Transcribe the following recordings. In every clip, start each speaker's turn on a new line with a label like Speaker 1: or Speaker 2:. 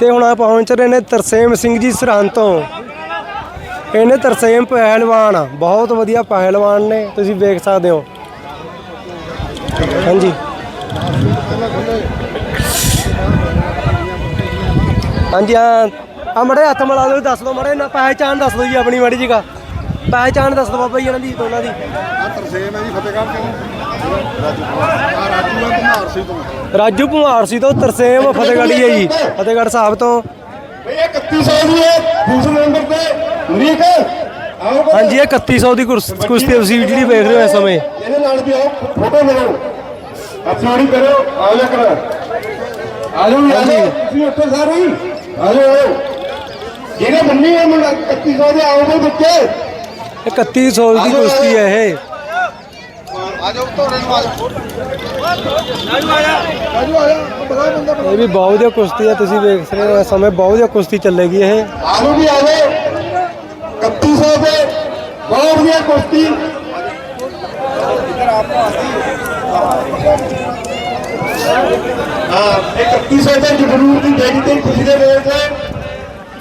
Speaker 1: ਤੇ ਹੁਣ ਆ ਪਹੁੰਚ ਰਹੇ ਨੇ ਤਰਸੇਮ ਸਿੰਘ ਜੀ ਸਰਹੰਦ ਤੋਂ। ਇਹਨੇ ਤਰਸੇਮ ਪਹਿਲਵਾਨ ਬਹੁਤ ਵਧੀਆ ਪਹਿਲਵਾਨ ਨੇ, ਤੁਸੀਂ ਵੇਖ ਸਕਦੇ ਹੋ। ਹਾਂਜੀ। ਹਾਂਜੀ ਹਾਂ ਆ ਮੜੇ ਹੱਥ ਮਿਲਾ ਦਿਓ, ਦੱਸ ਦਿਓ ਮੜੇ ਨਾ ਪਹਿਚਾਣ ਦੱਸ ਦਿਓ ਜੀ ਆਪਣੀ ਮਾੜੀ ਜਗ੍ਹਾ ਪਹਿਚਾਣ ਦੱਸ ਦਿਓ ਬਾਬਾ ਜੀ ਇਹਨਾਂ ਦੀ ਦੋਨਾਂ ਦੀ।
Speaker 2: ਆ ਤਰਸੇਮ ਹੈ ਜੀ ਫਤਿਹਗੜ੍ਹ ਤੋਂ ਆ ਰਾਜੂ ਆ ਸੀ ਤੋਂ।
Speaker 1: ਰਾਜੂ ਭੁਮਾਰਸੀ ਤੋਂ ਤਰਸੇਮ ਫਤਿਹਗੜ੍ਹ ਹੀ ਹੈ ਜੀ। ਫਤਿਹਗੜ੍ਹ ਸਾਹਿਬ ਤੋਂ।
Speaker 2: ਬਈ ਇਹ 3100 ਦੀ ਹੈ ਦੂਸਰੇ ਨੰਬਰ ਤੇ। ਮਰੀਕ ਆਓ।
Speaker 1: ਹਾਂਜੀ ਇਹ 3100 ਦੀ ਕੁਸ਼ਤੀ ਤੁਸੀਂ ਜਿਹੜੀ ਵੇਖ ਰਹੇ ਹੋ ਇਸ ਸਮੇਂ।
Speaker 2: ਇਹਦੇ ਨਾਲ ਵੀ ਆਓ ਫੋਟੋ ਲਓ। ਹੱਥ ਜੋੜੀ ਕਰੋ ਆਓ ਜਾ ਕਰ। ਆ ਜਾਓ ਆ ਜਾਓ। ਤੁਸੀਂ ਉੱਥੇ ਸਾਰੇ ਹੀ। ਆ ਜਾਓ ਆਓ ਜਿਹਨੇ ਬੰਨੀ ਹੈ ਮੁੰਡਾ 3100 ਦੇ ਆਓਗੇ ਬੱਚੇ
Speaker 1: ਇਹ 3100 ਦੀ ਕੁਸ਼ਤੀ ਹੈ ਇਹ। ਇਹ ਵੀ ਬਹੁਤ ਵਧੀਆ ਕੁਸ਼ਤੀ ਹੈ ਤੁਸੀਂ ਵੇਖ ਰਹੇ ਹੋ ਇਸ ਸਮੇਂ ਬਹੁਤ ਵਧੀਆ ਕੁਸ਼ਤੀ ਚੱਲੇਗੀ ਇਹ।
Speaker 2: ਆਲੂ ਵੀ ਆਵੇ 3100 ਦੇ ਬਹੁਤ ਵਧੀਆ ਕੁਸ਼ਤੀ। ਹਾਂ ਇਹ 3100 ਦੇ ਜਗਰੂਰ ਦੀ ਤੇ ਖੁਸ਼ੀ ਦੇ ਵੇਲੇ ਤੇ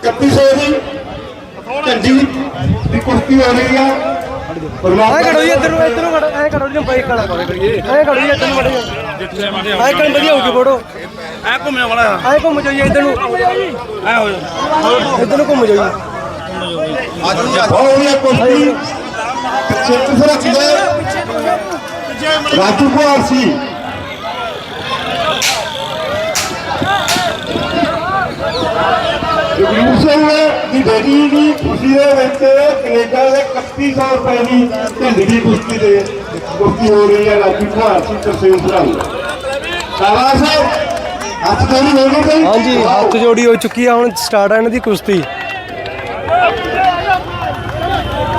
Speaker 2: 3100 ਦੀ ਝੰਡੀ ਦੀ ਕੁਸ਼ਤੀ ਹੋ ਰਹੀ ਆ।
Speaker 1: ਐ ਖੜੋ ਜੀ ਇੱਧਰ ਨੂੰ ਇੱਧਰ ਨੂੰ ਖੜੋ। ਐ ਖੜੋ ਜੀ ਬਾਈਕ ਖੜਾ। ਐ ਖੜੋ ਜੀ ਇੱਧਰ ਨੂੰ ਖੜੋ ਐ ਕਰਨ ਵਧੀਆ ਹੋਊਗੀ ਫੋਟੋ।
Speaker 3: ਐ ਘੁੰਮਣ ਵਾਲਾ।
Speaker 1: ਐ ਘੁੰਮ ਜਾਓ ਜੀ ਇੱਧਰ ਨੂੰ।
Speaker 3: ਐ ਹੋ ਜਾ।
Speaker 1: ਇੱਧਰ ਨੂੰ ਘੁੰਮ ਜਾਓ ਜੀ।
Speaker 2: ਬਹੁਤ ਵਧੀਆ ਕੁਸ਼ਤੀ ਚਿੱਤ ਸਰਕਦੇ ਰਾਜੂ ਕੁਮਾਰ ਸੀ। ਜਗਰੂਪ ਸਿੰਘ ਦੀ ਬੇਟੀ ਦੀ ਖੁਸ਼ੀ ਦੇ ਵਿੱਚ ਕੈਨੇਡਾ ਦੇ 3100 ਰੁਪਏ ਦੀ ਝੰਡੀ ਕੁਸ਼ਤੀ ਦੇ ਕੁਸ਼ਤੀ ਹੋ ਰਹੀ ਹੈ, ਰਾਜੂ ਕੁਮਾਰ ਸੀ ਤਰਸੇਮ ਸਰਹੰਦ ਸ਼ਾਬਾਸ਼ ਹੱਥ ਜੋੜੀ ਹੋ ਗਏ ਕਈ?
Speaker 1: ਹਾਂਜੀ, ਹੱਥ ਜੋੜੀ ਹੋ ਚੁੱਕੀ ਆ, ਹੁਣ ਸਟਾਰਟ ਆ ਇਹਨਾਂ ਦੀ ਕੁਸ਼ਤੀ।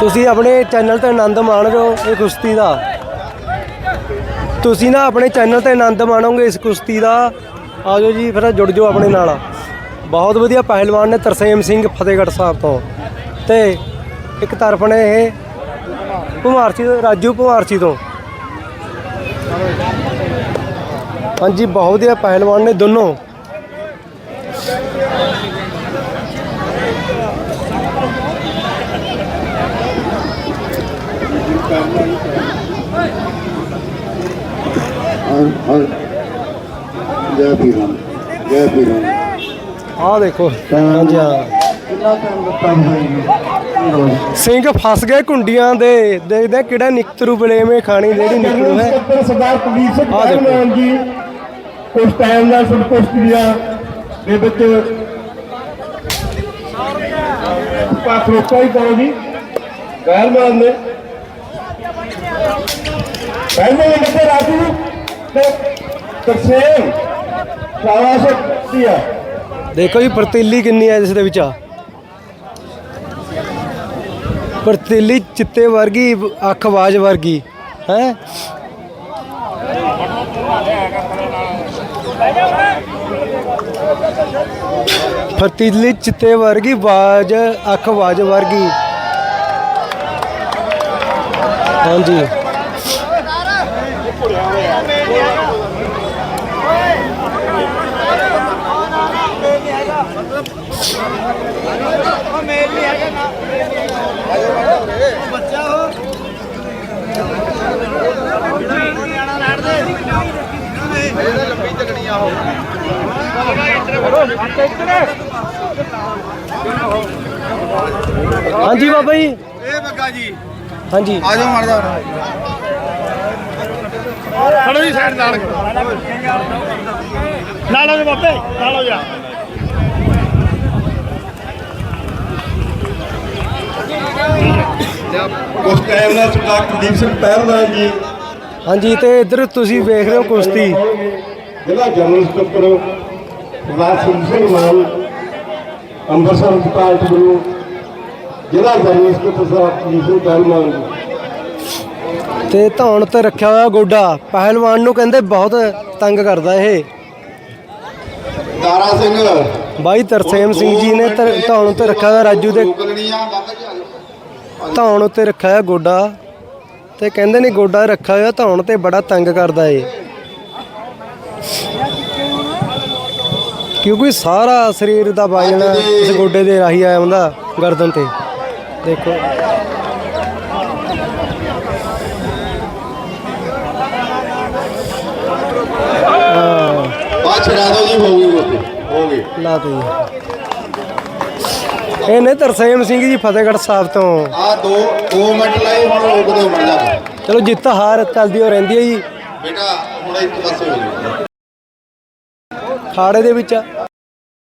Speaker 1: ਤੁਸੀਂ ਆਪਣੇ ਚੈਨਲ ਤੇ ਆਨੰਦ ਮਾਣ ਰਹੇ ਹੋ ਇਹ ਕੁਸ਼ਤੀ ਦਾ? ਤੁਸੀਂ ਨਾ ਆਪਣੇ ਚੈਨਲ ਤੇ ਆਨੰਦ ਮਾਣੋਗੇ ਇਸ ਕੁਸ਼ਤੀ ਦਾ? ਆਜੋ ਜੀ, ਫਿਰ ਜੁੜ ਜਾਓ ਆਪਣੇ ਨਾਲ। ਬਹੁਤ ਵਧੀਆ ਪਹਿਲਵਾਨ ਨੇ ਤਰਸੇਮ ਸਿੰਘ ਫਤਿਹਗੜ੍ਹ ਸਾਹਿਬ ਤੋਂ। ਤੇ ਇੱਕ ਤਰਫ ਨੇ ਇਹ ਭੁਮਾਰਸੀ ਤੋਂ ਰਾਜੂ ਭੁਮਾਰਸੀ ਤੋਂ। ਹਾਂਜੀ, ਬਹੁਤ ਵਧੀਆ ਪਹਿਲਵਾਨ ਨੇ ਦੋਨੋਂ।
Speaker 2: ਜੈ ਪੀਰਾਂ ਜੈ ਪੀਰਾਂ
Speaker 1: ਆਹ ਦੇਖੋ। ਸਿੰਘ ਫਸ ਗਏ ਕੁੰਡੀਆਂ ਦੇ ਦੇਖਦੇ ਕਿਹੜਾ ਨਿਕਤਰੂ ਬਲੇਵੇਂ ਖਾਣੀ ਜਿਹੜੀ ਨਿਕਲੂ ਹੈ।
Speaker 2: ਸਰਦਾਰ ਕੁਲਦੀਪ ਸਿੰਘ। ਪਹਿਲਵਾਨ ਜੀ ਉਸ ਟਾਈਮ ਦਾ ਸਭ ਕੁਝ ਦੀਆਂ ਦੇ ਵਿੱਚ ਪਾਸ ਰੋਕਾ ਹੀ ਪਾਓ ਜੀ। ਪਹਿਲਵਾਨ ਨੇ ਪਹਿਲਵਾਨ ਕਿਹਾ ਰਾਜੂ। ਤੇ ਤਰਸੇਮ ਸ਼ਾਬਾਸ਼ ਦਿਆ
Speaker 1: ਦੇਖੋ ਜੀ, ਪਰਤੀਲੀ ਕਿੰਨੀ ਹੈ ਇਸ ਦੇ ਵਿੱਚ ਪਰਤੀਲੀ ਚਿੱਤੇ ਵਰਗੀ, ਅੱਖ ਆਵਾਜ਼ ਵਰਗੀ, ਹੈ? ਪਰਤੀਲੀ ਚਿੱਤੇ ਵਰਗੀ, ਆਵਾਜ਼, ਅੱਖ ਆਵਾਜ਼ ਵਰਗੀ। ਹਾਂਜੀ। ਹਾਂਜੀ ਬਾਬਾ ਜੀ।
Speaker 3: ਇਹ ਬੱਗਾ ਜੀ।
Speaker 1: ਹਾਂਜੀ।
Speaker 3: ਆ ਜਾਓ ਮਰਦਾ ਖੜੋ ਜੀ ਸਾਈਡ ਨਾਲ। ਨਾਲ ਹੋ ਜਾ ਬਾਬੇ ਨਾਲ ਹੋ ਜਾ।
Speaker 2: ਉਸ ਟਾਈਮ ਦਾ ਸਰਦਾਰ ਕੁਲਦੀਪ ਸਿੰਘ ਪਹਿਲਵਾਨ ਜੀ
Speaker 1: ਹਾਂਜੀ ਤੇ ਇੱਧਰ ਤੁਸੀਂ ਵੇਖ ਰਹੇ ਹੋ ਕੁਸ਼ਤੀ।
Speaker 2: ਜ਼ਿਲ੍ਹਾ ਜਨਰਲ ਸਕੱਤਰ ਸਰਦਾਰ ਸਿੰਘ ਸਿੰਘ ਮਾਨ ਅੰਮ੍ਰਿਤਸਰ ਡਿਪਾਰਟ ਵੱਲੋਂ ਜ਼ਿਲ੍ਹਾ ਜਨਰਲ ਸਕੱਤਰ ਸਾਹਿਬ ਕੁਲਦੀਪ ਸਿੰਘ ਪਹਿਲਵਾਨ ਜੀ
Speaker 1: ਤੇ ਧੌਣ ਤੇ ਰੱਖਿਆ ਹੋਇਆ ਗੋਡਾ ਪਹਿਲਵਾਨ ਨੂੰ ਕਹਿੰਦੇ ਬਹੁਤ ਤੰਗ ਕਰਦਾ ਇਹ।
Speaker 2: ਦਾਰਾ ਸਿੰਘ।
Speaker 1: ਬਾਈ ਤਰਸੇਮ ਸਿੰਘ ਜੀ ਨੇ ਧੌਣ ਉੱਤੇ ਰੱਖਿਆ ਹੋਇਆ ਰਾਜੂ ਦੇ ਧੌਣ ਉੱਤੇ ਰੱਖਿਆ ਹੋਇਆ ਗੋਡਾ ਤੇ ਕਹਿੰਦੇ ਨੇ ਗੋਡਾ ਰੱਖਿਆ ਹੋਇਆ ਧੌਣ ਤੇ ਬੜਾ ਤੰਗ ਕਰਦਾ ਏ। ਕਿਉਂਕਿ ਸਾਰਾ ਸਰੀਰ ਦਾ ਵਜਨ ਇਸ ਗੋਡੇ ਦੇ ਰਾਹੀਂ ਆਇਆ ਹੁੰਦਾ ਗਰਦਨ ਤੇ। ਦੇਖੋ।
Speaker 3: ਬਾਅਦ ਛੜਾ ਦਿਓ ਜੀ ਹੋ ਗਈ। ਹੋ ਗਈ।
Speaker 1: ਲਾ ਤੀ ਇਹ ਨੇ ਤਰਸੇਮ ਸਿੰਘ ਜੀ ਫਤਿਹਗੜ੍ਹ ਸਾਹਿਬ ਤੋਂ।
Speaker 3: ਆ ਦੋ 2 ਮਿੰਟ ਲਈ ਹੁਣ ਰੋਕ ਦਿਓ ਜਾ
Speaker 1: ਚਲੋ ਜਿੱਤ ਹਾਰ ਚੱਲਦੀ ਹੋ ਰਹਿੰਦੀ ਹੈ ਜੀ।
Speaker 3: ਬੇਟਾ ਹੁਣ ਇੱਕ ਪਾਸੇ ਹੋ ਜਾਓ
Speaker 1: ਖਾੜੇ ਦੇ ਵਿੱਚ